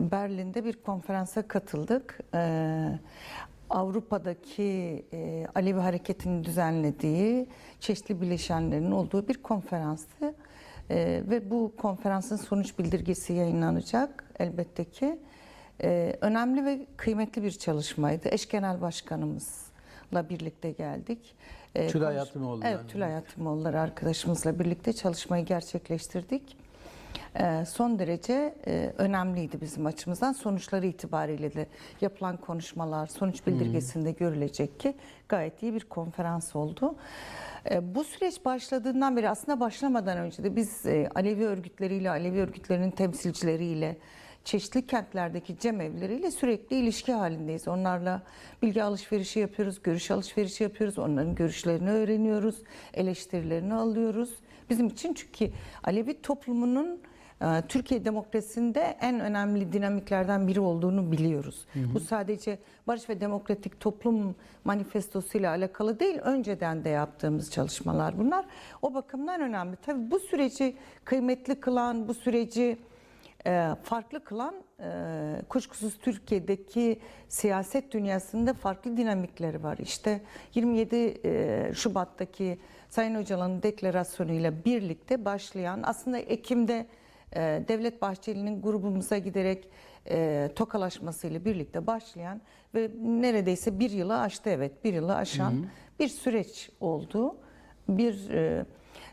Berlin'de bir konferansa katıldık. E, Avrupa'daki e, Alevi hareketinin düzenlediği çeşitli bileşenlerin olduğu bir konferanstı. E, ve bu konferansın sonuç bildirgesi yayınlanacak elbette ki. E, önemli ve kıymetli bir çalışmaydı. Eş Genel Başkanımızla birlikte geldik. E, Tülay Hatımoğlu Evet, yani. Tülay Hatımoğulları arkadaşımızla birlikte çalışmayı gerçekleştirdik. Ee, son derece e, önemliydi bizim açımızdan. Sonuçları itibariyle de yapılan konuşmalar, sonuç bildirgesinde görülecek ki gayet iyi bir konferans oldu. Ee, bu süreç başladığından beri aslında başlamadan önce de biz e, Alevi örgütleriyle, Alevi örgütlerinin temsilcileriyle, çeşitli kentlerdeki cemevleriyle sürekli ilişki halindeyiz. Onlarla bilgi alışverişi yapıyoruz, görüş alışverişi yapıyoruz, onların görüşlerini öğreniyoruz, eleştirilerini alıyoruz. Bizim için çünkü Alevi toplumunun e, Türkiye demokrasisinde en önemli dinamiklerden biri olduğunu biliyoruz. Bu sadece Barış ve Demokratik Toplum manifestosuyla alakalı değil, önceden de yaptığımız çalışmalar bunlar. O bakımdan önemli. Tabii bu süreci kıymetli kılan, bu süreci e, farklı kılan e, kuşkusuz Türkiye'deki siyaset dünyasında farklı dinamikleri var. İşte 27 e, Şubat'taki Sayın Öcalan'ın deklarasyonuyla birlikte başlayan aslında Ekim'de e, Devlet Bahçeli'nin grubumuza giderek e, tokalaşmasıyla birlikte başlayan ve neredeyse bir yılı aştı evet bir yılı aşan bir süreç oldu. Bir e,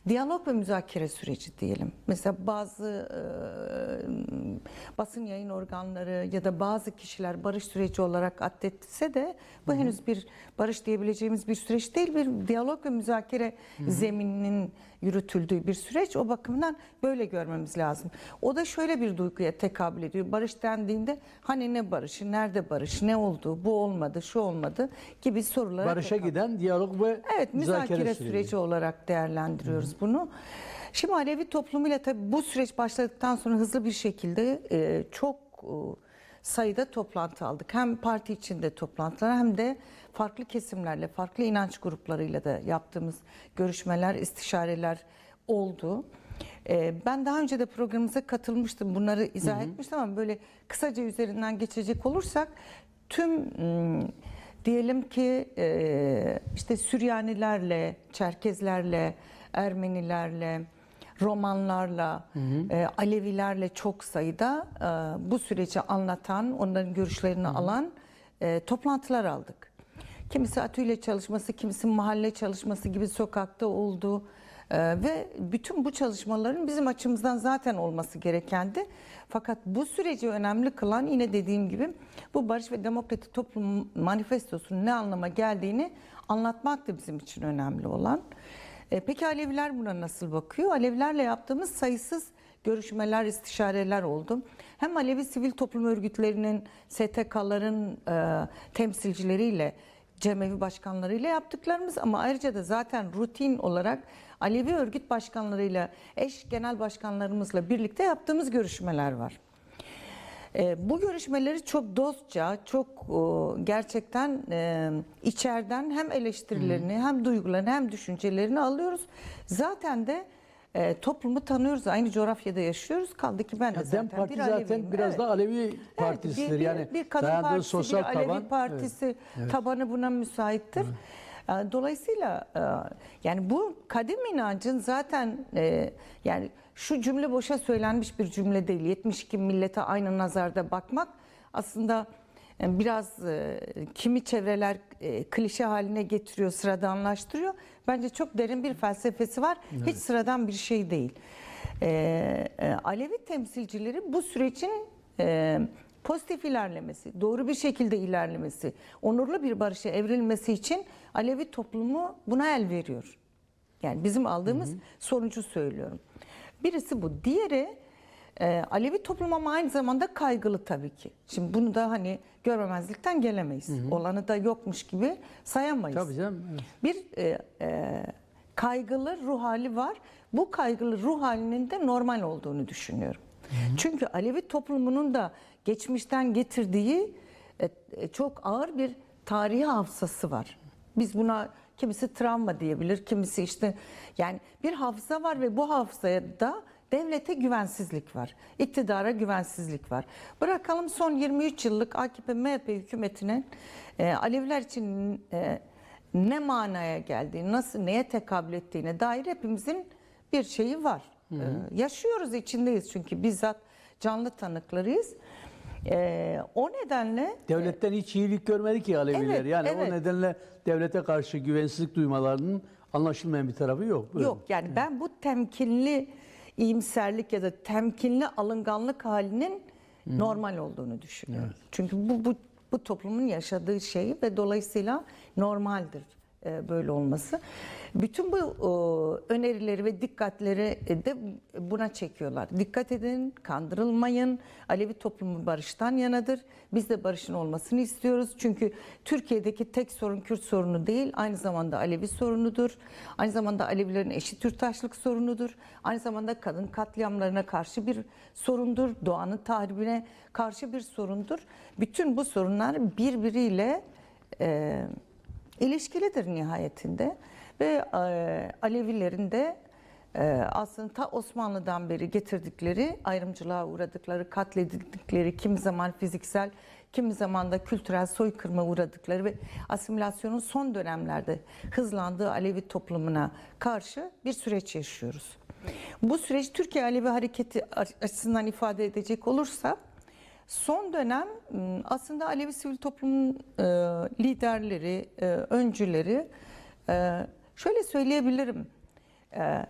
diyalog ve müzakere süreci diyelim. Mesela bazı e, basın yayın organları ya da bazı kişiler barış süreci olarak addetse de bu henüz bir barış diyebileceğimiz bir süreç değil. Bir diyalog ve müzakere zemininin yürütüldüğü bir süreç. O bakımdan böyle görmemiz lazım. O da şöyle bir duyguya tekabül ediyor. Barış dendiğinde hani ne barışı, nerede barış, ne oldu, bu olmadı, şu olmadı gibi sorulara Barışa tekabül giden diyalog ve Evet müzakere, müzakere süreci. olarak değerlendiriyoruz bunu. Şimdi Alevi toplumuyla tabii bu süreç başladıktan sonra hızlı bir şekilde e, çok e, sayıda toplantı aldık. Hem parti içinde toplantılar hem de farklı kesimlerle, farklı inanç gruplarıyla da yaptığımız görüşmeler, istişareler oldu. E, ben daha önce de programımıza katılmıştım. Bunları izah etmiştim ama böyle kısaca üzerinden geçecek olursak tüm m, Diyelim ki e, işte Süryanilerle, Çerkezlerle, Ermenilerle, Romanlarla, e, Alevilerle çok sayıda e, bu süreci anlatan, onların görüşlerini alan e, toplantılar aldık. Kimisi atölye çalışması, kimisi mahalle çalışması gibi sokakta oldu. Ee, ve bütün bu çalışmaların bizim açımızdan zaten olması gerekendi. Fakat bu süreci önemli kılan yine dediğim gibi bu Barış ve Demokratik Toplum Manifestosu'nun ne anlama geldiğini anlatmak da bizim için önemli olan. Ee, peki Aleviler buna nasıl bakıyor? Alevilerle yaptığımız sayısız görüşmeler, istişareler oldu. Hem Alevi sivil toplum örgütlerinin, STK'ların e, temsilcileriyle, cemevi başkanlarıyla yaptıklarımız ama ayrıca da zaten rutin olarak Alevi örgüt başkanlarıyla, eş genel başkanlarımızla birlikte yaptığımız görüşmeler var. E, bu görüşmeleri çok dostça, çok e, gerçekten e, içeriden hem eleştirilerini hem duygularını hem düşüncelerini alıyoruz. Zaten de e, toplumu tanıyoruz. Aynı coğrafyada yaşıyoruz. Kaldı ki ben de Ya zaten DEM Parti bir zaten Aleviyim. biraz Evet. da Alevi Evet, partisidir. bir, bir, yani bir kadın partisi, sosyal bir Alevi taban. partisi tabanı buna müsaittir. E, Dolayısıyla e, yani bu kadim inancın zaten yani şu cümle boşa söylenmiş bir cümle değil. 72 millete aynı nazarda bakmak aslında e, biraz e, kimi çevreler e, klişe haline getiriyor, sıradanlaştırıyor. Bence çok derin bir felsefesi var. Hiç sıradan bir şey değil. E, e, Alevi temsilcileri bu sürecin e, pozitif ilerlemesi, doğru bir şekilde ilerlemesi, onurlu bir barışa evrilmesi için Alevi toplumu buna el veriyor. Yani bizim aldığımız sonucu söylüyorum. Birisi bu. Diğeri e, Alevi toplum ama aynı zamanda kaygılı tabii ki. Şimdi bunu da hani görmemezlikten gelemeyiz. Olanı da yokmuş gibi sayamayız. Tabii canım. evet. Bir e, e, kaygılı ruh hali var. Bu kaygılı ruh halinin de normal olduğunu düşünüyorum. Çünkü Alevi toplumunun da geçmişten getirdiği e, e, çok ağır bir tarihi hafızası var. Biz buna kimisi travma diyebilir, kimisi işte yani bir hafıza var ve bu hafızaya da devlete güvensizlik var. İktidara güvensizlik var. Bırakalım son 23 yıllık AKP MHP hükümetinin e, Aleviler için e, ne manaya geldiğini, nasıl neye tekabül ettiğine dair hepimizin bir şeyi var. E, yaşıyoruz, içindeyiz çünkü bizzat canlı tanıklarıyız. E, o nedenle Devletten hiç iyilik görmedi ki Aleviler. Evet, yani evet. o nedenle devlete karşı güvensizlik duymalarının anlaşılmayan bir tarafı yok. Buyurun. Yok yani ben bu temkinli iyimserlik ya da temkinli alınganlık halinin normal olduğunu düşünüyorum. Çünkü bu, bu bu toplumun yaşadığı şey ve dolayısıyla normaldir e, böyle olması. Bütün bu e, önerileri ve dikkatleri de buna çekiyorlar. Dikkat edin, kandırılmayın. Alevi toplumu barıştan yanadır. Biz de barışın olmasını istiyoruz. Çünkü Türkiye'deki tek sorun Kürt sorunu değil, aynı zamanda Alevi sorunudur. Aynı zamanda Alevilerin eşit yurttaşlık sorunudur. Aynı zamanda kadın katliamlarına karşı bir sorundur. Doğanın tahribine karşı bir sorundur. Bütün bu sorunlar birbiriyle e, ilişkilidir nihayetinde ve e, Alevilerin de e, aslında ta Osmanlı'dan beri getirdikleri ayrımcılığa uğradıkları, katledildikleri, kimi zaman fiziksel, kimi zaman da kültürel soykırıma uğradıkları ve asimilasyonun son dönemlerde hızlandığı Alevi toplumuna karşı bir süreç yaşıyoruz. Bu süreç Türkiye Alevi Hareketi açısından ifade edecek olursa Son dönem m, aslında Alevi sivil toplumun e, liderleri, e, öncüleri şöyle söyleyebilirim.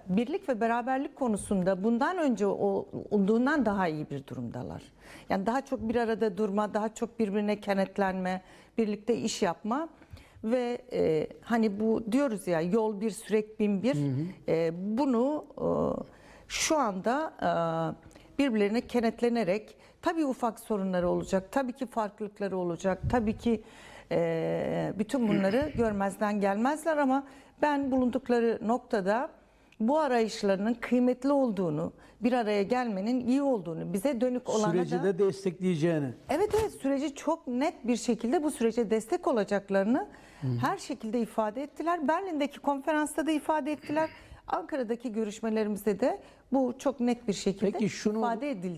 Birlik ve beraberlik konusunda bundan önce olduğundan daha iyi bir durumdalar. Yani daha çok bir arada durma, daha çok birbirine kenetlenme, birlikte iş yapma ve e, hani bu diyoruz ya yol bir sürek bin bir E, bunu e, şu anda e, birbirlerine kenetlenerek tabii ufak sorunları olacak, tabii ki farklılıkları olacak, tabii ki e, bütün bunları görmezden gelmezler ama ben bulundukları noktada bu arayışlarının kıymetli olduğunu, bir araya gelmenin iyi olduğunu, bize dönük olana Süreci da... de destekleyeceğini. Evet evet süreci çok net bir şekilde bu sürece destek olacaklarını her şekilde ifade ettiler. Berlin'deki konferansta da ifade ettiler. Ankara'daki görüşmelerimizde de bu çok net bir şekilde Peki şunu ifade edildi.